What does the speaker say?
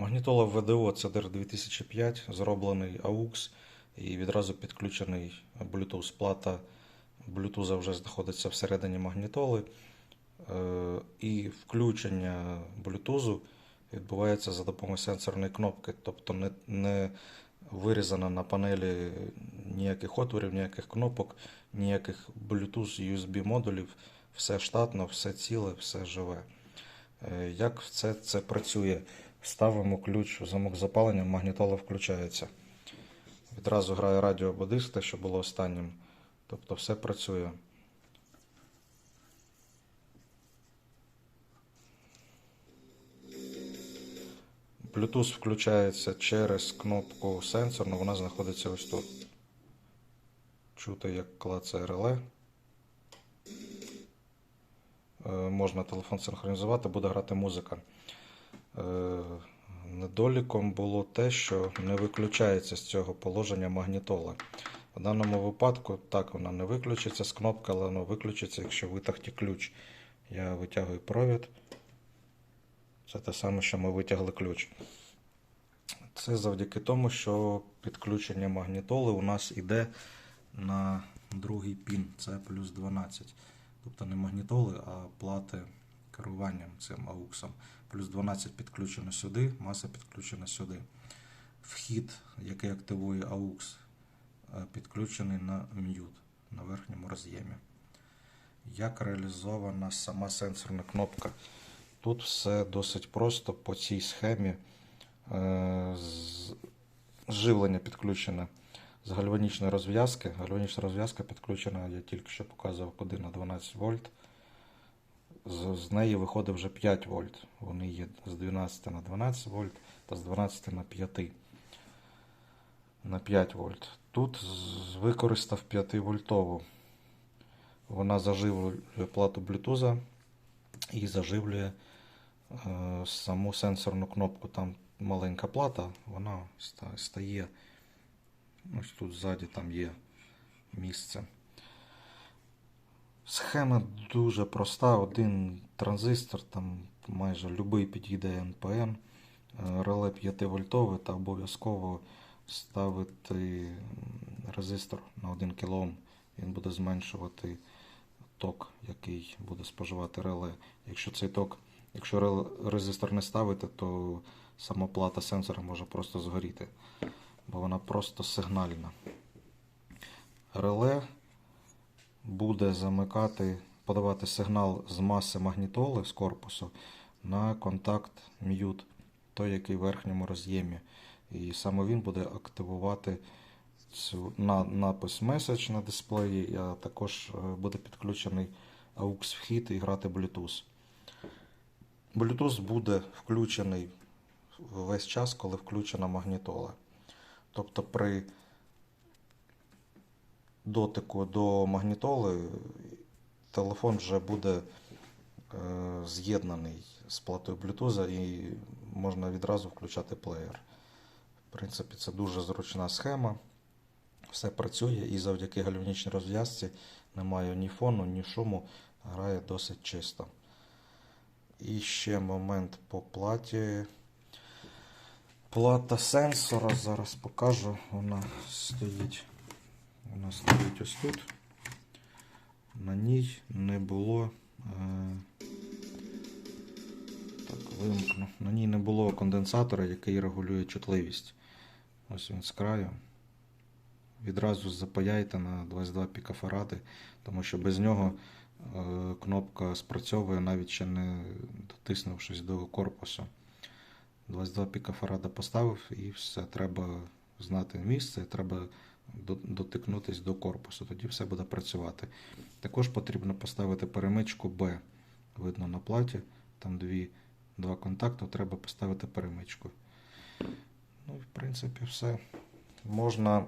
Магнітола ВДО CDR 2005, зроблений AUX і відразу підключений Bluetooth. Плата Bluetooth вже знаходиться всередині магнітоли. Е, І включення Bluetooth відбувається за допомогою сенсорної кнопки, тобто не, не вирізано на панелі ніяких отворів, ніяких кнопок, ніяких Bluetooth USB модулів. Все штатно, все ціле, все живе. Е, Як це, це працює? Ставимо ключ в замок запалення, магнітола включається. Відразу грає радіо або диск, те, що було останнім. Тобто все працює. Bluetooth включається через кнопку сенсорну, вона знаходиться ось тут. Чути, як клацає реле. Е, Можна телефон синхронізувати, буде грати музика. Е, Недоліком було те, що не виключається з цього положення магнітола. В даному випадку так вона не виключиться з кнопки, але вона виключиться, якщо витягти ключ. Я витягую провід. Це те саме, що ми витягли ключ. Це завдяки тому, що підключення магнітоли у нас іде на другий пін, це плюс 12. Тобто не магнітоли, а плати керуванням цим AUX. Плюс 12 підключено сюди, маса підключена сюди. Вхід, який активує AUX, е, підключений на м'ют на верхньому роз'ємі. Як реалізована сама сенсорна кнопка? Тут все досить просто по цій схемі. Е, з- Живлення підключене з гальванічної розв'язки. Гальванічна розв'язка підключена, я тільки що показував, куди на 12 вольт. З, з неї виходить вже 5 вольт. Вони є з 12 на 12 вольт та з 12 на 5 на 5 вольт. Тут використав 5 вольтову. Вона заживлює плату Bluetooth і заживлює е, саму сенсорну кнопку. Там маленька плата, вона стає. Ось тут ззаді там є місце. Схема дуже проста. Один транзистор, там майже будь-який підійде NPN, е, реле 5 вольтове та обов'язково ставити резистор на 1 кОм. Він буде зменшувати ток, який буде споживати реле. Якщо цей ток, якщо резистор не ставити, то сама плата сенсора може просто згоріти, бо вона просто сигнальна. Реле буде замикати, подавати сигнал з маси магнітоли з корпусу на контакт м'ют, той, який в верхньому роз'ємі. І саме він буде активувати цю на, напис Message на дисплеї, а також е, буде підключений AUX вхід і грати Bluetooth. Bluetooth буде включений весь час, коли включена магнітола. Тобто при дотику до магнітоли телефон вже буде е, з'єднаний з платою Bluetooth і можна відразу включати плеєр. В принципі, це дуже зручна схема. Все працює і завдяки гальванічній розв'язці немає ні фону, ні шуму, грає досить чисто. І ще момент по платі. Плата сенсора, зараз покажу, вона стоїть. Вона стоїть ось тут. На ній не було. Е, так, вимкну. На ній не було конденсатора, який регулює чутливість. Ось він з краю. Відразу запаяйте на 22 пікофаради, тому що без нього е, кнопка спрацьовує, навіть ще не дотиснувшись до корпусу. 22 пікофарада поставив і все. Треба знати місце, треба до- дотикнутись до корпусу, тоді все буде працювати. Також потрібно поставити перемичку B. Видно на платі, там дві, два контакти, треба поставити перемичку. Ну, в принципі, все. Можна